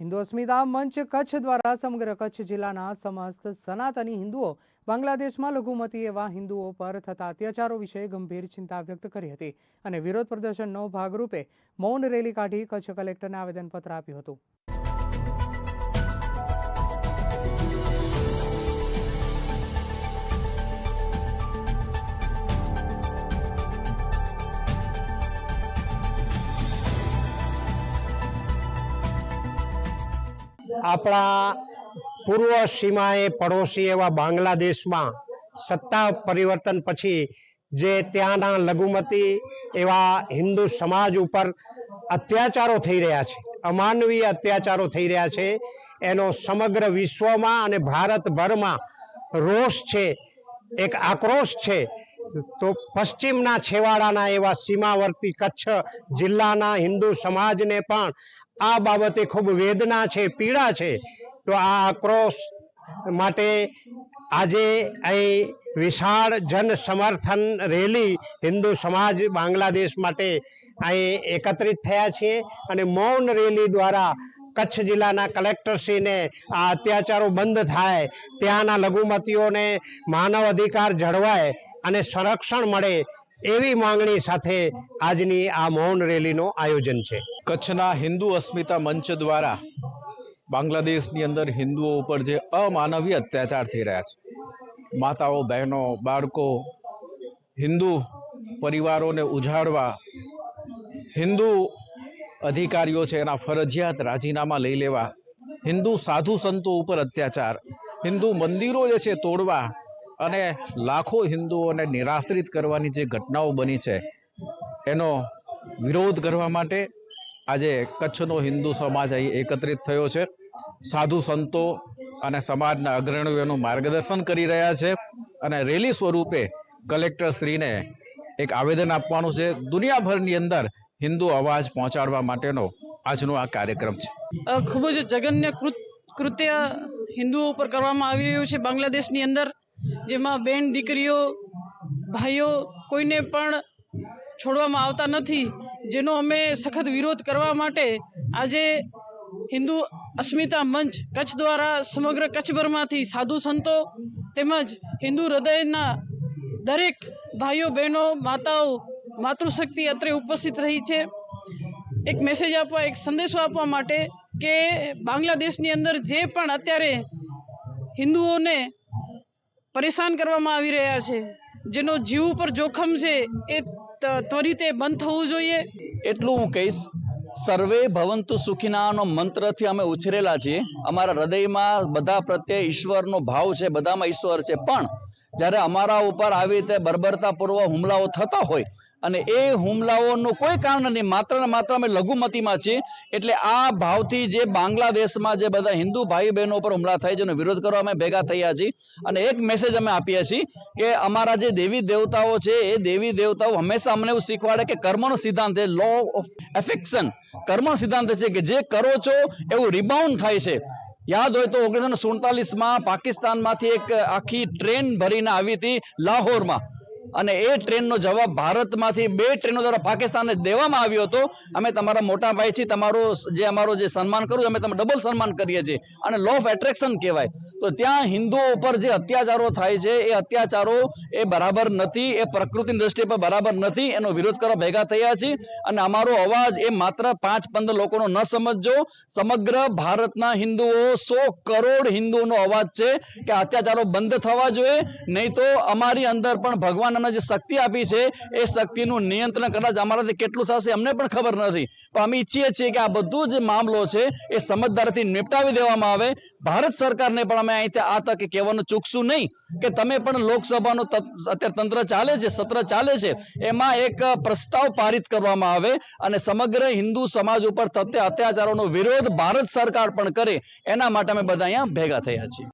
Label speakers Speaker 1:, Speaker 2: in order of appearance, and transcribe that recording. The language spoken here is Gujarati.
Speaker 1: હિન્દુ અસ્મિતા મંચ કચ્છ દ્વારા સમગ્ર કચ્છ જિલ્લાના સમસ્ત સનાતની હિન્દુઓ બાંગ્લાદેશમાં લઘુમતી એવા હિન્દુઓ પર થતા અત્યાચારો વિશે ગંભીર ચિંતા વ્યક્ત કરી હતી અને વિરોધ પ્રદર્શનનો ભાગરૂપે મૌન રેલી કાઢી કચ્છ કલેક્ટરને આવેદનપત્ર આપ્યું હતું.
Speaker 2: આપણા પૂર્વ સીમાએ પડોશી એવા બાંગ્લાદેશમાં સત્તા પરિવર્તન પછી જે ત્યાંના લઘુમતી એવા હિન્દુ સમાજ ઉપર અત્યાચારો થઈ રહ્યા છે, અમાનવીય અત્યાચારો થઈ રહ્યા છે, એનો સમગ્ર વિશ્વમાં અને ભારતભરમાં રોષ છે, એક આક્રોશ છે, તો પશ્ચિમના છેવાડાના એવા સીમાવર્તી કચ્છ જિલ્લાના હિન્દુ સમાજને પણ આ બાબતે ખૂબ વેદના છે, પીડા છે, તો આ આક્રોશ માટે આજે અહીં વિશાળ જન સમર્થન રેલી હિન્દુ સમાજ બાંગ્લાદેશ માટે અહીં એકત્રિત થયા છીએ અને મૌન રેલી દ્વારા કચ્છ જિલ્લાના કલેક્ટરશ્રીને આ અત્યાચારો બંધ થાય, ત્યાંના લઘુમતીઓને માનવ અધિકાર જળવાય અને સંરક્ષણ મળે એવી માંગણી સાથે આજની આ મૌન રેલીનું આયોજન છે.
Speaker 3: કચ્છના હિન્દુ અસ્મિતા મંચ દ્વારા બાંગ્લાદેશની અંદર હિન્દુઓ ઉપર જે અમાનવીય અત્યાચાર થઈ રહ્યા છે. માતાઓ, બહેનો, બાળકો, હિન્દુ પરિવારોને ઉજાડવા હિન્દુ અધિકારીઓ છે એના ફરજિયાત રાજીનામા લઈ લેવા, હિન્દુ સાધુ સંતો ઉપર અત્યાચાર, હિન્દુ મંદિરો જે છે તોડવા અને લાખો હિન્દુઓને નિરાશ્રિત કરવાની જે ઘટનાઓ બની છે, એનો વિરોધ કરવા માટે આજે કચ્છનો હિન્દુ સમાજ અહીં એકત્રિત થયો છે. સાધુ સંતો અને સમાજના અગ્રણીઓનું માર્ગદર્શન કરી રહ્યા છે અને રેલી સ્વરૂપે કલેક્ટર શ્રીને એક આવેદન આપવાનું છે. દુનિયાભરની અંદર હિન્દુ અવાજ પહોંચાડવા માટેનો આજનો આ કાર્યક્રમ છે.
Speaker 4: ખૂબ જ જગન્ય કૃત, કૃત્ય હિન્દુઓ ઉપર કરવામાં આવી રહ્યું છે. બાંગ્લાદેશની અંદર જેમાં બેન દીકરીઓ, ભાઈઓ કોઈને પણ છોડવામાં આવતા નથી જેનો અમે સખત વિરોધ કરવા માટે આજે હિન્દુ અસ્મિતા મંચ કચ્છ દ્વારા સમગ્ર કચ્છભરમાંથી સાધુ સંતો તેમજ હિન્દુ હૃદયના દરેક ભાઈઓ, બહેનો, માતાઓ, માતૃશક્તિ અત્રે ઉપસ્થિત રહી છે. એક મેસેજ આપવા, એક સંદેશો આપવા માટે કે બાંગ્લાદેશની અંદર જે પણ અત્યારે હિન્દુઓને પરેશાન કરવામાં આવી રહ્યા છે, જેનો જીવ ઉપર જોખમ છે, એ ત્વરિતે બંધ થવું જોઈએ.
Speaker 5: એટલું હું કહીશ, સર્વે ભવંતુ સુખીનાનો મંત્રથી અમે ઉછરેલા છીએ. અમારા હૃદયમાં બધા પ્રત્યે ઈશ્વરનો ભાવ છે, બધામાં ઈશ્વર છે. પણ જ્યારે અમારા ઉપર આવી રીતે બર્બરતાપૂર્વક હુમલાઓ થતા હોય અને એ હુમલાઓનું કોઈ કારણ નહીં માત્ર ને માત્ર અમે લઘુમતીમાં છીએ. એટલે આ ભાવથી જે બાંગ્લાદેશમાં જે બધા હિન્દુ ભાઈ બહેનો ઉપર હુમલા થાય છે એનો વિરોધ કરવા અમે ભેગા થયા છીએ. અને એક મેસેજ અમે આપીએ છીએ કે અમારા જે દેવી દેવતાઓ છે, એ દેવી દેવતાઓ હંમેશા અમને એવું શીખવાડે કે કર્મનો સિદ્ધાંત છે લો ઓફ એફેક્શન કર્મનો સિદ્ધાંત છે કે જે કરો છો એવું રિબાઉન્ડ થાય છે. યાદ હોય તો ઓગણીસો સુડતાલીસમાં પાકિસ્તાનમાંથી એક આખી ટ્રેન ભરીને આવી હતી લાહોરમાં. અને એ ટ્રેનનો જવાબ ભારતમાંથી બે ટ્રેનો દ્વારા પાકિસ્તાનને દેવામાં આવ્યો હતો. અમે તમારા મોટા ભાઈ તમારું જે અમારો જે સન્માન કરું અમે તમે ડબલ સન્માન કરીએ છીએ. અને લો ઓફ એટ્રેક્શન કહેવાય. તો ત્યાં હિન્દુઓ ઉપર જે અત્યાચારો થાય છે, એ અત્યાચારો એ બરાબર નથી, એ પ્રકૃતિની દ્રષ્ટિએ પર બરાબર નથી, એનો વિરોધ કરવા ભેગા થયા છીએ. અને અમારો અવાજ એ માત્ર પાંચ પંદર લોકોનો ન સમજજો. સમગ્ર ભારતના હિન્દુઓ સો કરોડ હિન્દુઓનો અવાજ છે કે અત્યાચારો બંધ થવા જોઈએ. નહીં તો અમારી અંદર પણ ભગવાન અમને જે શક્તિ આપી છે, એ શક્તિનું નિયંત્રણ કદાચ અમારાથી કેટલું થશે અમને પણ ખબર નથી. પણ અમે ઈચ્છીએ છીએ કે આ બધું જે મામલો છે, એ સમજદારથી નિપટાવી દેવામાં આવે. ભારત સરકારને પણ અમે અહીંથી આ તકે કહેવાનું ચૂકશું નહીં કે તમે પણ લોકસભાનું અત્યારે તંત્ર ચાલે છે, સત્ર ચાલે છે, એમાં એક પ્રસ્તાવ પારિત કરવામાં આવે અને સમગ્ર હિન્દુ સમાજ ઉપર થતા અત્યાચારોનો વિરોધ ભારત સરકાર પણ કરે, એના માટે અમે બધા અહીંયા ભેગા થયા છીએ.